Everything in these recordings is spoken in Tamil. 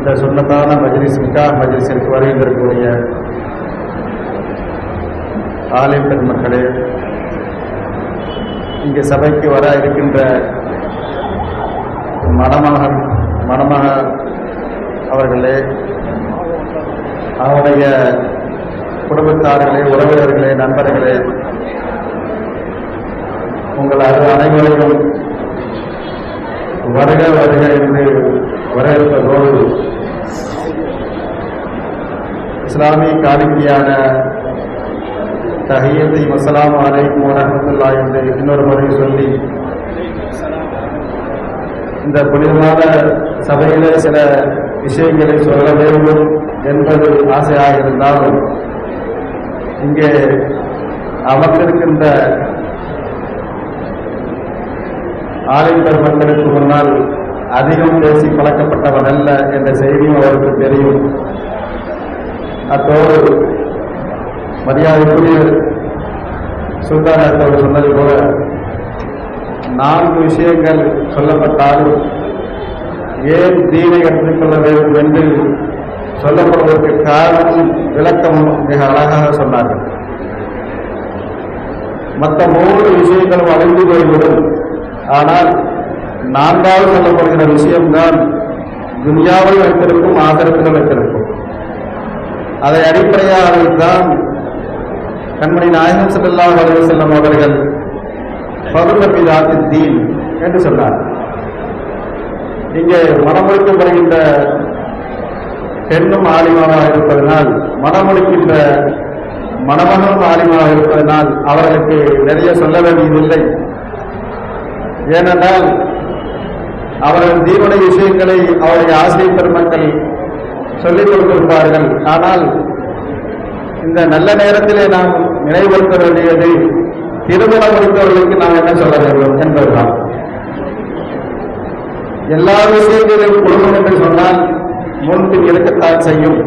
இந்த சுண்ணத்தான மஜ்லிஸ் நிக்கா மஜ்லிஸிற்கு வருகின்றக்கூடிய ஆலிம் பெருமக்களே இங்கே சபைக்கு வர இருக்கின்ற மணமகன் மணமக அவர்களே அவருடைய குடும்பத்தார்களே உறவினர்களே நண்பர்களே உங்கள் அனைவரையும் வருக வருக என்று வரவேற்பதோடு இஸ்லாமிய காணிக்கையான தஹியத்தை வசலாம் அலைக்கும் வரமத்துல்லா என்று இன்னொரு முறை சொல்லி இந்த புனிதமான சபையில சில விஷயங்களை சொல்ல வேண்டும் என்பது ஆசையாக இருந்தாலும் இங்கே அமர்ந்திருக்கின்ற ஆலயம் பெருமக்களுக்கு முன்னால் அதிகம் பேசி பழக்கப்பட்டவன் அல்ல என்ற செய்தியும் அவருக்கு தெரியும். அத்தோடு மரியாதைக்குரிய சுல்தான் அவர் சொன்னது போல நான்கு விஷயங்கள் சொல்லப்பட்டாலும் ஏன் தீனை கற்றுக்கொள்ள வேண்டும் என்று சொல்லப்படுவதற்கு காரணமும் விளக்கம் மிக அழகாக சொன்னார்கள். மற்ற மூன்று விஷயங்களும் அழிந்து போய்விடும். ஆனால் நான்காவது சொல்லப்படுகிற விஷயம்தான் துனியாவில் வைத்திருக்கும் ஆதரவுகள் வைத்திருக்கும். அதை அடிப்படையாக வைத்தான் கண்மணி நாயகம் ஸல்லல்லாஹு அலைஹி செல்லும் அவர்கள் பகுலபிதாதி தீன் என்று சொன்னார். இங்கே மனமுடிக்கப்படுகின்ற பெண்ணும் ஆலிமாவாக இருப்பதனால் மனமுடிக்கின்ற மணமகனும் ஆலிமாவாக இருப்பதனால் அவர்களுக்கு நிறைய சொல்ல வேண்டியதில்லை. ஏனென்றால் அவரது தீவனை விஷயங்களை அவருடைய ஆசிரிய பெருமக்கள் சொல்லிக் கொடுத்திருப்பார்கள். ஆனால் இந்த நல்ல நேரத்திலே நாம் நினைவுபடுத்த வேண்டியது திருமணம் முடித்தவர்களுக்கு நாம் என்ன சொல்ல வேண்டும் என்பதுதான். எல்லா விஷயங்களிலும் குடும்பம் என்று சொன்னால் முன்பின் இருக்கத்தான் செய்யும்.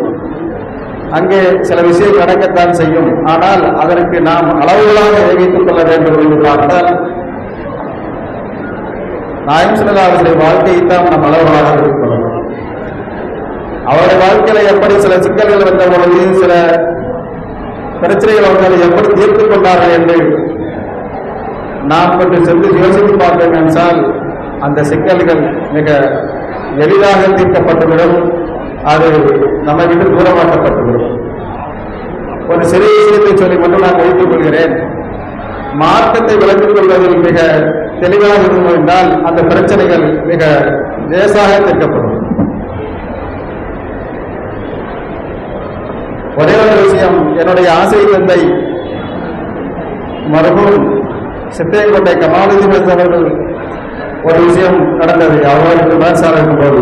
அங்கே சில விஷயம் நடக்கத்தான் செய்யும். ஆனால் அதற்கு நாம் அளவுகளாக வைத்துக் கொள்ள வேண்டும் என்று பார்த்தால் நாயம் சிலா அவருடைய வாழ்க்கையைத்தான் நாம் அளவுகளாக வைத்துக் கொள்ளணும். அவருடைய வாழ்க்கையில எப்படி சில சிக்கல்கள் வந்த பொழுது சில பிரச்சனைகள் அவர்கள் எப்படி தீர்த்து கொண்டார்கள் என்று நாம் கொஞ்சம் சென்று யோசித்து பார்த்தோம் என்றால் அந்த சிக்கல்கள் மிக எளிதாக தீர்க்கப்பட்டுவிடும். அது நம்ம விட்டு தூரமாக்கப்பட்டுவிடும். ஒரு சிறிய விஷயத்தை சொல்லி மட்டும் நான் வைத்துக் கொள்கிறேன். மார்க்கத்தை விளக்கிக் கொள்வதில் மிக தெளிவாக இருக்கும் என்றால் அந்த பிரச்சனைகள் மிக லேசாக தீர்க்கப்படும். ஒரே ஒரு விஷயம் என்னுடைய ஆசை தந்தை மருகும் சித்தையங்கோட்டை கமாலஜி அவர்கள் ஒரு விஷயம் நடந்தது. அவர்களுக்கு மேற்சார இருக்கும்போது.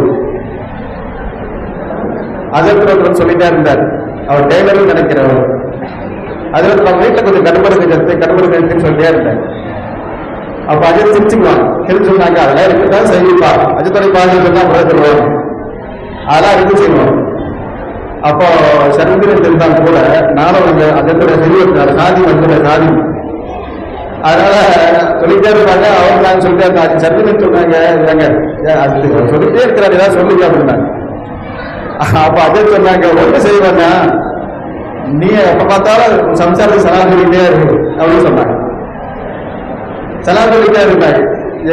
அதற்கு சொல்லிட்டே இருந்தார். அவர் டெய்லரும் நினைக்கிறவர் அதில் நம்ம வீட்டில் கொஞ்சம் கடுபடுத்து கருத்து கடுபடுத்து கருத்துன்னு சொல்லிட்டே இருந்தேன் அப்ப அஜித் சிரிச்சுக்குவான் சிரிச்சு சொன்னாங்க அதெல்லாம் இருக்குதான் செய்யுப்பா அஜித்துறை பாதி சொன்னா பிறகு அதெல்லாம் இருக்கு செய்வோம் அப்போ சந்திரன் தெரிந்தால் கூட நானும் வந்து அதனுடைய செல்வத்தினால சாதி வந்து சாதி அதனால சொல்லிட்டே இருப்பாங்க அவங்க நான் சொல்லிட்டே இருந்தாங்க சந்திரன் சொன்னாங்க இல்லைங்க ஏன் சொல்லிட்டே இருக்கிறாரு ஏதாவது சொல்லுங்க அப்படின்னாங்க அப்ப அதே சொன்னாங்க ஒன்று செய்வாங்க நீ எப்ப பார்த்தாலும் சம்சாரத்தை சலாம் இருக்கு அப்படின்னு சொன்னாங்க சலாம் சொல்லிட்டே இருந்தாங்க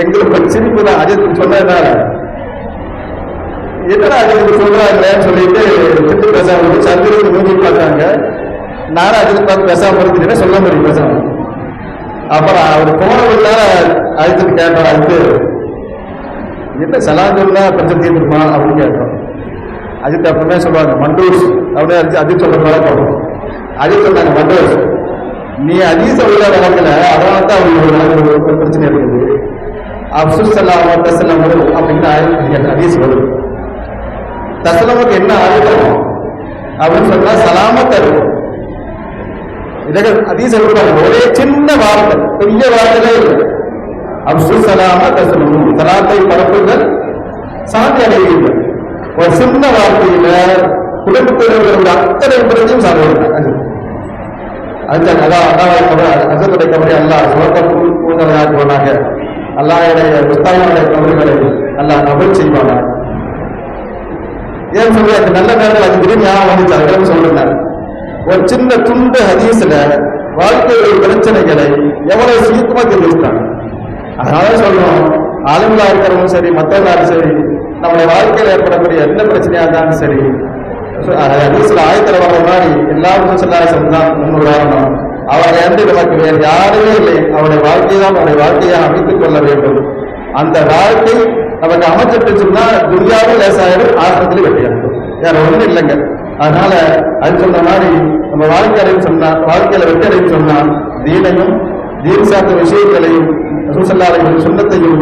எங்களுக்கு சிரிப்பு தான். அஜித் சொன்னதுனால. என்னடா அஜித் சொல்றாங்களேன்னு சொல்லிட்டு திட்டு பேசாம இருந்து சந்திரனுக்கு மூஞ்சி பார்த்தாங்க. நானும் அஜித் பார்த்து பேசாம இருந்துட்டேன் சொல்ல முடியும் பேசாம. அப்புறம் அவர் போனவர்களால அஜித் கேட்டார் அஜித் என்ன சலாம் சொன்னா பிரச்சனை தீர்ந்துருமா அப்படின்னு கேட்டோம். அஜித் அப்படின்னே சொல்லுவாங்க மண்டூஸ். அப்படியே அஜித் அஜித் சொல்ற பார்ப்போம் அஜித் சொன்னாங்க மண்டூஸ் நீ அதீச உள்ள நடக்கல அதனால தான் அவங்களுக்கு ஒரு பிரச்சனை இருக்குது. அப்சுல் சல்லாம் தசல்லாம் அப்படின்னு ஆயிரத்தி அதீஸ் வரும். தசலமுக்கு என்ன ஆயுதம் அப்படின்னு சொன்னா சலாமத்த இருக்கும் இதற்கு அதீச சொல்றாங்க ஒரே சின்ன வார்த்தை பெரிய வார்த்தைகளே இல்லை. அப்சுல் சலாம தசலம் சலாத்தை பரப்புங்கள் சாந்தி அடைவீர்கள் ஒரு சின்ன வார்த்தையில குடும்பத்தில் இருக்கிற அத்தனை பிரச்சனையும் சாப்பிடுவாங்க. அது அதான் அதான் அசத்துடைய கபடி அல்லா சுவர்க்க பூந்தவையாக போனாங்க அல்லாஹுடைய உஸ்தாவுடைய கபடிகளை அல்லாஹ் கபல் செய்வானாக ஏன் சொல்லி நல்ல நேரத்தில் அது திரும்பி ஞாபகம் வந்துச்சு. அதுக்கெல்லாம் சொல்றேன் ஒரு சின்ன துண்டு ஹதீஸ்ல வாழ்க்கையுடைய பிரச்சனைகளை எவ்வளவு சீக்கிரமா தெரிவிச்சிட்டாங்க அதனால சொல்றோம். ஆளுங்களா இருக்கிறவங்க சரி மற்றவங்களாலும் சரி நம்முடைய வாழ்க்கையில ஏற்படக்கூடிய எந்த பிரச்சனையா இருந்தாலும் சரி ஹதீஸ்ல ஆயத்தில் வர மாதிரி எல்லா சொல்லாசம் தான் முன் உதாரணம் அவரை வந்து நமக்கு வேறு யாருமே இல்லை. அவருடைய வாழ்க்கையை தான் அவருடைய வாழ்க்கையை அமைத்துக் கொள்ள வேண்டும். அந்த வாழ்க்கை நமக்கு அமைச்சிட்டு சொன்னா துன்யாவும் லேசாயிடும் ஆசிரத்திலும் வெட்டியாகும் வேற ஒண்ணும் இல்லைங்க. அதனால அது சொன்ன மாதிரி நம்ம வாழ்க்கையிலையும் சொன்னா வாழ்க்கையில வெற்றியடையும் சொன்னா தீனையும் தீன் சார்ந்த விஷயங்களையும் சுசல்லாரையும் சுண்ணத்தையும்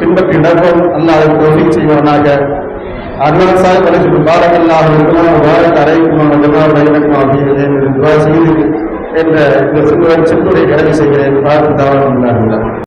பின்பற்றி நடக்கும் அல்லாத தோல்வி செய்வானாக. அண்ணன் சாய் பரிசுக்கு பாடங்கள்லாம் இருக்கலாம் வாழ்க்கை அறைக்கும் ஜமால் பயணக்கும் ஆகிய செய்து என்ற இந்த சின்ன சிற்றுரை கடமை செய்கிறேன் பார்த்து